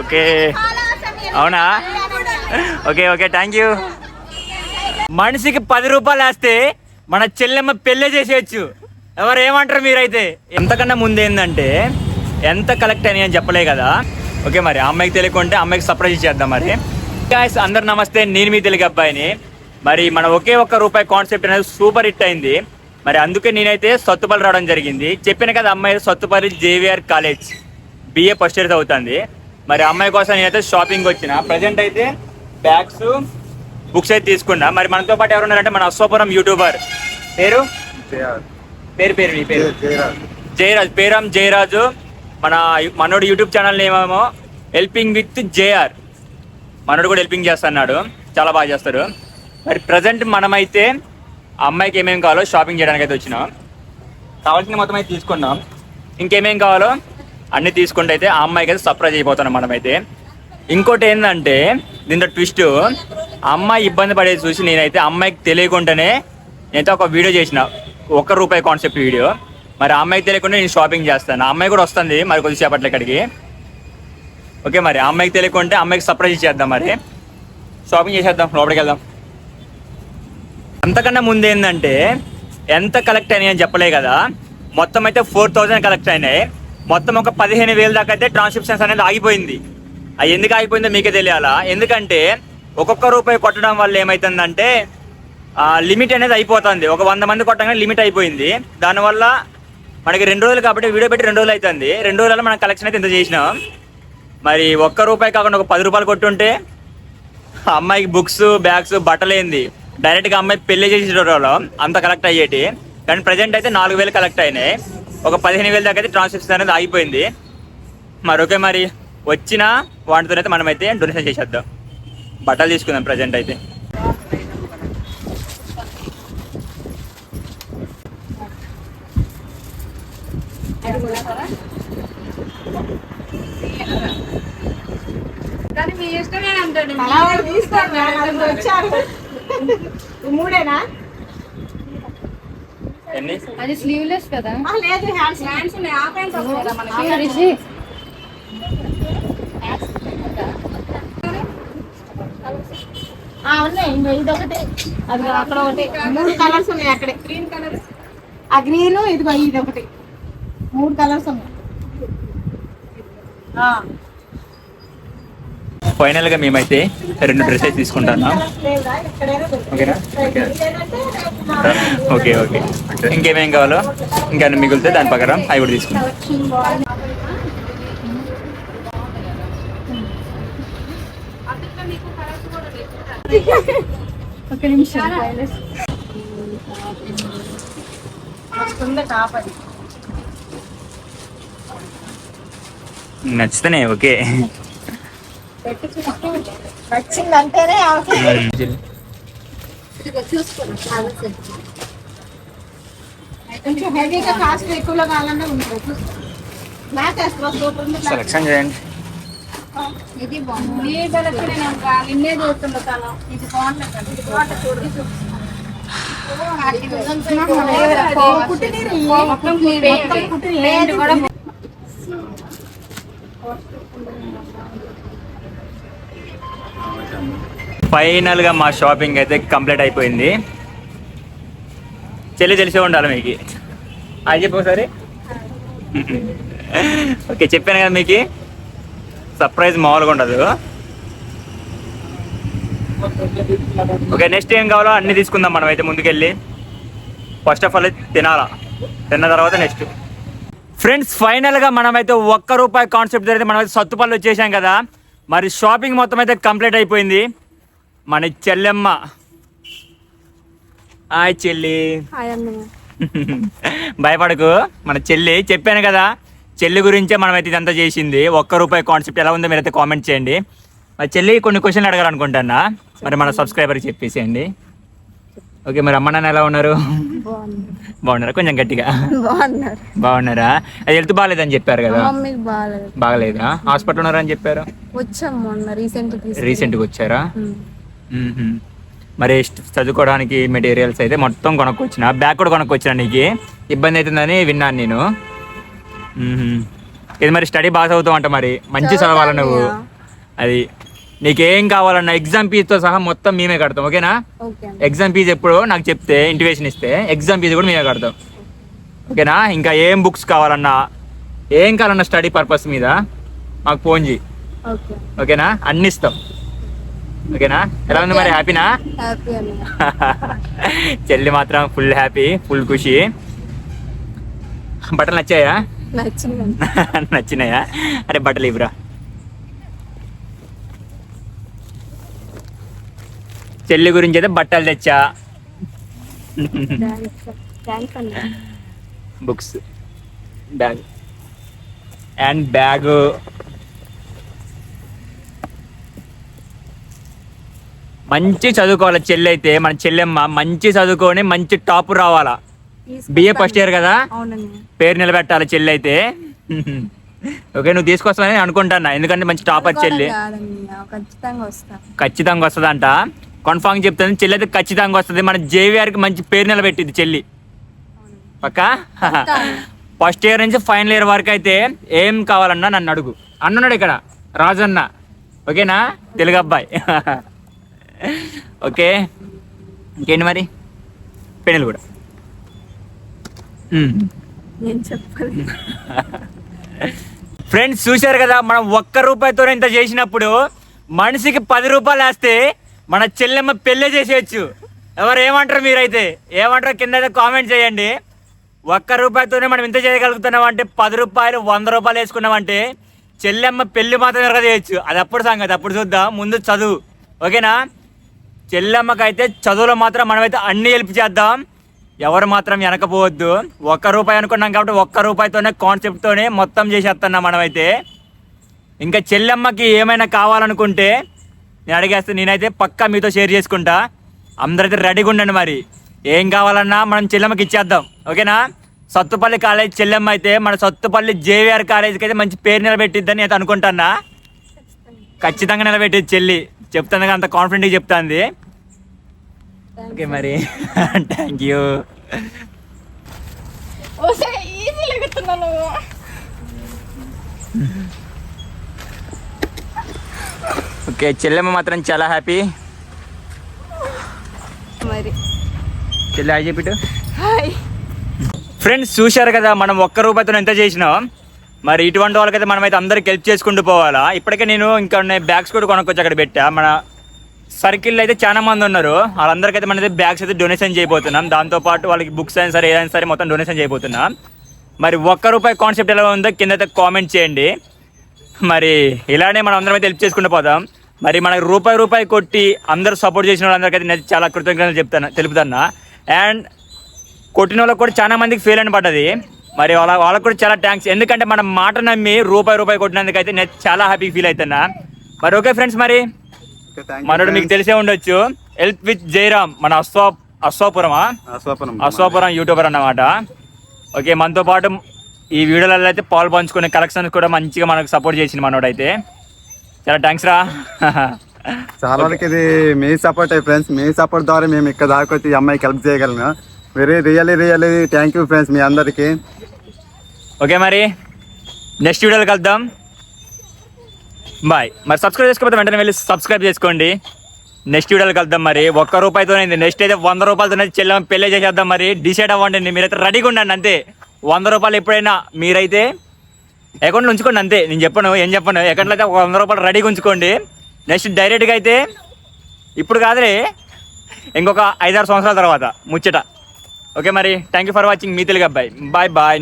Okay. అవునా? Okay okay thank you మనిషికి పది రూపాయలు వేస్తే మన చెల్లెమ్మ పెళ్ళే చేసేయచ్చు. ఎవరు ఏమంటారు మీరైతే? ఎంతకన్నా ముందు ఏంటంటే ఎంత కలెక్ట్ అని అని చెప్పలే కదా. ఓకే మరి అమ్మాయికి తెలియకుంటే అమ్మాయికి సర్ప్రైజ్ చేద్దాం మరి. గాయస్ అందరు నమస్తే నేను మీ తెలుగు అబ్బాయిని. మరి మన ఒకే ఒక్క రూపాయి కాన్సెప్ట్ అనేది సూపర్ హిట్ అయింది. మరి అందుకే నేనైతే సత్తుపల్లి రావడం జరిగింది. చెప్పిన కదా అమ్మాయి Sathupalli JVR college. BA first year అవుతుంది మరి అమ్మాయి కోసం నేనైతే షాపింగ్ వచ్చిన. ప్రజెంట్ అయితే బ్యాగ్స్ బుక్స్ అయితే తీసుకున్నా. మరి మనతో పాటు ఎవరు ఉన్నారంటే మన అశ్వపురం యూట్యూబర్ పేరు? పేరు పేరు నీ పేరు? జయరాజ్. పేరామ్ జయరాజు. మన మనోడు యూట్యూబ్ ఛానల్ ఏమేమో హెల్పింగ్ విత్ జేఆర్ మనోడు కూడా హెల్పింగ్ చేస్తున్నాడు. చాలా బాగా చేస్తాడు. మరి ప్రజెంట్ మనమైతే అమ్మాయికి ఏమేమి కావాలో షాపింగ్ చేయడానికి అయితే వచ్చినాం. కావాల్సింది మొత్తం అయితే తీసుకున్నాం. ఇంకేమేం కావాలో? అన్ని తీసుకుంటే అయితే ఆ అమ్మాయికి అయితే సర్ప్రైజ్ అయిపోతున్నాం మనమైతే. ఇంకోటి ఏంటంటే దీంట్లో ట్విస్ట్ అమ్మాయి ఇబ్బంది పడేది చూసి నేనైతే అమ్మాయికి తెలియకుండానే నేనైతే ఒక వీడియో చేసిన ఒక్క రూపాయి కాన్సెప్ట్ వీడియో మరి అమ్మాయికి తెలియకుండా నేను షాపింగ్ చేస్తాను. అమ్మాయి కూడా వస్తుంది మరి కొద్దిసేపట్లో ఇక్కడికి. ఓకే మరి అమ్మాయికి తెలియకుంటే అమ్మాయికి సర్ప్రైజ్ చేద్దాం మరి. షాపింగ్ చేసేద్దాం లోపలికి వెళ్దాం. అంతకన్నా ముందు ఏంటంటే ఎంత కలెక్ట్ అయినాయి అని చెప్పలే కదా. మొత్తం అయితే ఫోర్ థౌజండ్ కలెక్ట్ అయినాయి. మొత్తం ఒక పదిహేను వేల దాకా అయితే ట్రాన్స్క్రిప్షన్స్ అనేది ఆగిపోయింది. అది ఎందుకు ఆగిపోయిందో మీకే తెలియాలా? ఎందుకంటే ఒక్కొక్క రూపాయి కొట్టడం వల్ల ఏమవుతుందంటే లిమిట్ అనేది అయిపోతుంది. ఒక వంద మంది కొట్టగానే లిమిట్ అయిపోయింది. దానివల్ల మనకి రెండు రోజులు కాబట్టి వీడియో పెట్టి రెండు రోజులు అవుతుంది రెండు రోజులలో మనం కలెక్షన్ అయితే ఇంత చేసినాం. మరి ఒక్క రూపాయి కాకుండా ఒక పది రూపాయలు కొట్టుంటే ఆ అమ్మాయికి బుక్స్ బ్యాగ్స్ బట్టలేంది డైరెక్ట్గా అమ్మాయి పెళ్ళి చేసేటోళ్ళు. అంత కలెక్ట్ అయ్యేటి. కానీ ప్రజెంట్ అయితే నాలుగు వేలు కలెక్ట్ అయినాయి. ఒక పదిహేను వేల దాకా అయితే ట్రాన్సాక్షన్ అనేది ఆగిపోయింది. మరి ఓకే మరి వచ్చిన వాటితోనైతే మనమైతే డొనేషన్ చేసేద్దాం. బట్టలు తీసుకుందాం ప్రజెంట్ అయితే. కానీ మీ ఇష్టమే అంటాడు అలా వాళ్ళు తీసుకోండి మేడం, నలుగురు వచ్చారు ఈ మూడేనా ఎన్ని అది స్లీవ్లెస్ కదా. ఆ, లేదు హ్యాండ్స్ హ్యాండ్స్ ఉన్నాయి. ఆ ప్యాంట్ వస్తుందా మనకి. రిషి. ఆ, ఉన్నాయి. ఇది ఒకటి అది అక్కడ ఒకటి. మూడు కలర్స్ ఉన్నాయి అక్కడే. గ్రీన్ కలర్ ఆ గ్రీన్ ఇదిగో ఇది ఒకటి మూడు కలర్స్ ఉన్నాయి. ఆ, ఫైనల్గా మేమైతే రెండు డ్రెస్సెస్ తీసుకుంటున్నాం. ఓకేనా? ఓకే. ఓకే ఇంకేమేం కావాలో ఇంకేమైనా మిగిలితే దాని ప్రకారం అవి కూడా తీసుకుంటాం. ఒక నిమిషం నచ్చితేనే ఓకే. పెట్టి చూస్తూ నచ్చిందంటేనే అవసరం కొంచెం హెవీగా కాస్ట్ ఎక్కువలో కావాలన్నా ఉంటుంది. మ్యాచ్ వేస్తా సూపర్ సెలెక్షన్ చేయండి. ఇది బాగుంది. ఈ నేను నిన్నే చూస్తుండే తను. ఇది బాగుంటుంది. ఇది. మొత్తం కూడా ఫైనల్గా మా షాపింగ్ అయితే కంప్లీట్ అయిపోయింది. చెల్లి తెలిసే ఉండాలి మీకు. అది చెప్పు ఒకసారి. ఓకే చెప్పాను కదా మీకు. సర్ప్రైజ్ మామూలుగా ఉండదు. ఓకే నెక్స్ట్ ఏం కావాలో అన్ని తీసుకుందాం మనం అయితే ముందుకెళ్ళి. ఫస్ట్ ఆఫ్ ఆల్ తినాలా? తిన్న తర్వాత నెక్స్ట్. ఫ్రెండ్స్ ఫైనల్గా మనమైతే ఒక్క రూపాయి కాన్సెప్ట్ అయితే మనమైతే సత్తుపల్లి వచ్చేసాం కదా. మరి షాపింగ్ మొత్తం అయితే కంప్లీట్ అయిపోయింది. మన చెల్లెమ్మ. హాయ్ చెల్లి. భయపడకు. మన చెల్లి చెప్పాను కదా చెల్లి గురించే మనమైతే ఇదంతా చేసింది. ఒక్క రూపాయి కాన్సెప్ట్ ఎలా ఉందో మీరైతే కామెంట్ చేయండి. మరి చెల్లి కొన్ని క్వశ్చన్లు అడగాలనుకుంటున్నా. మరి మన సబ్స్క్రైబర్కి చెప్పేసేయండి. ఓకే మరి అమ్మ నాన్న ఎలా ఉన్నారు? బాగున్నారా? కొంచెం గట్టిగా. బాగున్నారు. అది హెల్త్ బాగాలేదని చెప్పారు కదా? బాగాలేదు. హాస్పిటల్ ఉన్నారని చెప్పారు? రీసెంట్ రీసెంట్గా వచ్చారా. మరి చదువుకోవడానికి మెటీరియల్స్ అయితే మొత్తం కొనుక్కొచ్చిన బ్యాగ్ కూడా కొనుక్కొచ్చిన నీకు. ఇబ్బంది అవుతుందని విన్నాను నేను. ఇది మరి స్టడీ బాగా చదువుతావు అంట మరి. మంచి చదవాలి నువ్వు? అది నీకేం కావాలన్నా ఎగ్జామ్ ఫీజుతో సహా మొత్తం మేమే కడతాం ఓకేనా? ఎగ్జామ్ ఫీజు ఎప్పుడు నాకు చెప్తే ఇంటివేషన్ ఇస్తే ఎగ్జామ్ ఫీజు కూడా మేమే కడతాం. ఓకేనా? ఇంకా ఏం బుక్స్ కావాలన్నా ఏం కావాలన్నా స్టడీ పర్పస్ మీద మాకు ఫోన్ చేయి ఓకే. ఓకేనా? అన్ని ఇస్తాం. ఓకేనా? ఎలా ఉంది మరి? హ్యాపీనా చెల్లి మాత్రం ఫుల్ హ్యాపీ ఫుల్ ఖుషి. బట్టలు నచ్చాయా? నచ్చినాయా? అరే బట్టలు ఇవ్వరా. చెల్లి గురించి అయితే బట్టలు తెచ్చా. బుక్స్. బ్యాగ్. And bag. మంచి చదువుకోవాలి చెల్లి అయితే మన చెల్లెమ్మ మంచి చదువుకొని మంచి టాప్ రావాలా. బిఏ ఫస్ట్ ఇయర్ కదా? పేరు నిలబెట్టాలి చెల్లి అయితే. ఓకే నువ్వు తీసుకొస్తావని అనుకుంటాను ఎందుకంటే మంచి టాపర్ చెల్లి. ఖచ్చితంగా వస్తుందంట. కన్ఫామ్ చెప్తుంది చెల్లి అయితే ఖచ్చితంగా వస్తుంది. మన జేవిఆర్కి మంచి పేరు నిలబెట్టింది చెల్లి. పక్క? ఫస్ట్ ఇయర్ నుంచి ఫైనల్ ఇయర్ వరకు అయితే ఏం కావాలన్నా నన్ను అడుగు. అన్నాడు ఇక్కడ. రాజన్న. ఓకేనా? తెలుగు అబ్బాయి. ఓకే. ఇంకేంటి మరి? పెళ్ళిళ్ళు కూడా. ఫ్రెండ్స్ చూశారు కదా మనం ఒక్క రూపాయితో ఇంత చేసినప్పుడు మనిషికి పది రూపాయలు వేస్తే మన చెల్లెమ్మ పెళ్ళే చేసేయచ్చు. ఎవరు ఏమంటారు మీరైతే? ఏమంటారు కింద అయితే కామెంట్ చేయండి. ఒక్క రూపాయితోనే మనం ఇంత చేయగలుగుతున్నాం అంటే పది రూపాయలు వంద రూపాయలు వేసుకున్నామంటే చెల్లెమ్మ పెళ్ళి మాత్రం ఎరగ చేయొచ్చు. అది అప్పుడు సంగతి. అప్పుడు చూద్దాం. ముందు చదువు. ఓకేనా? చెల్లెమ్మకైతే చదువులో మాత్రం మనమైతే అన్ని హెల్ప్ చేద్దాం. ఎవరు మాత్రం వెనకపోవద్దు. ఒక్క రూపాయి అనుకున్నాం కాబట్టి ఒక్క రూపాయితోనే కాన్సెప్ట్తోనే మొత్తం చేసేస్తున్నాం మనమైతే. ఇంకా చెల్లెమ్మకి ఏమైనా కావాలనుకుంటే నేను అడిగేస్తే నేనైతే పక్కా మీతో షేర్ చేసుకుంటా. అందరైతే రెడీగా ఉండండి మరి. ఏం కావాలన్నా మనం చెల్లెమ్మకి ఇచ్చేద్దాం. ఓకేనా? సత్తుపల్లి కాలేజ్ చెల్లెమ్మ అయితే మన సత్తుపల్లి జేవిఆర్ కాలేజీకి అయితే మంచి పేరు నిలబెట్టిద్దని అయితే అనుకుంటానా ఖచ్చితంగా నిలబెట్టేది చెల్లి. చెప్తాను అంత కాన్ఫిడెంట్గా చెప్తాంది. ఓకే మరి. థ్యాంక్ యూ ఈజీ ఓకే చెల్లెమ్మ మాత్రం చాలా హ్యాపీ. మరి. చెల్లి హాయ్ చెప్పిట్టు హాయ్. ఫ్రెండ్స్ చూశారు కదా మనం ఒక్క రూపాయితో ఎంత చేసినాం? మరి ఇటువంటి వాళ్ళకైతే మనమైతే అందరికి హెల్ప్ చేసుకుంటూ పోవాలా? ఇప్పటికే నేను ఇంకా బ్యాగ్స్ కూడా కొనుక్కొచ్చి అక్కడ పెట్టా. మన సర్కిల్ అయితే చాలా మంది ఉన్నారు. వాళ్ళందరికైతే మనైతే బ్యాగ్స్ అయితే డొనేషన్ చేయబోతున్నాం. దాంతోపాటు వాళ్ళకి బుక్స్ అయినా సరే ఏదైనా సరే మొత్తం డొనేషన్ చేయబోతున్నాం. మరి ఒక్క రూపాయి కాన్సెప్ట్ ఎలా ఉందో కింద అయితే కామెంట్ చేయండి. మరి ఇలానే మనం అందరం అయితే హెల్ప్ చేసుకుంటూ పోదాం. మరి మనకి రూపాయి రూపాయి కొట్టి అందరూ సపోర్ట్ చేసిన వాళ్ళందరికైతే నేను చాలా కృతజ్ఞతలు చెప్తాను తెలుపుతున్నా అండ్ కొట్టిన వాళ్ళకి కూడా చాలా మందికి ఫెయిల్ అని పడ్డది. మరి వాళ్ళ వాళ్ళకి కూడా చాలా థ్యాంక్స్ ఎందుకంటే మన మాట నమ్మి రూపాయి రూపాయి కొట్టినందుకు అయితే నేను చాలా హ్యాపీ ఫీల్ అవుతున్నా. మరి ఓకే ఫ్రెండ్స్ మరి మనోడు మీకు తెలిసే ఉండొచ్చు. హెల్ప్ విత్ జయరామ్ మన అశ్వా అశ్వాపురమా? అశ్వాపురం. యూట్యూబర్ అన్నమాట. ఓకే మనతో పాటు ఈ వీడియోలలో అయితే పాలు పంచుకునే కలెక్షన్స్ కూడా మంచిగా మనకు సపోర్ట్ చేసింది మనోడు అయితే. చాలా థ్యాంక్స్ రా. చాలా వరకు ఇది మీ సపోర్ట్ ఫ్రెండ్స్ మీ సపోర్ట్ ద్వారా మేము ఇక్కడ దాకా వచ్చి ఈ అమ్మాయికి హెల్ప్ చేయగలను very really really thank you friends మీ అందరికీ. ఓకే మరి. నెక్స్ట్ వీడియోలో కలుద్దాం. బాయ్ మరి సబ్స్క్రైబ్ చేసుకోకపోతే వెంటనే వెళ్ళి సబ్స్క్రైబ్ చేసుకోండి. నెక్స్ట్ వీడియోలో కలుద్దాం మరి. ఒక్క రూపాయితోనే నెక్స్ట్ అయితే వంద రూపాయలతోనే చెల్లెం పెళ్ళి చేసేద్దాం మరి. డిసైడ్ అవ్వండి. మీరైతే రెడీగా ఉండండి అంతే. వంద రూపాయలు ఎప్పుడైనా మీరైతే అకౌంట్లో ఉంచుకోండి అంతే. నేను చెప్పను ఏం చెప్పను. అకౌంట్లో అయితే ఒక వంద రూపాయలు రెడీగా ఉంచుకోండి. నెక్స్ట్ డైరెక్ట్గా అయితే ఇప్పుడు కాదులే ఇంకొక ఐదారు సంవత్సరాల తర్వాత ముచ్చట. ఓకే మరి థ్యాంక్ యూ ఫర్ వాచింగ్ మీ తెలుగు అబ్బాయి. Bye bye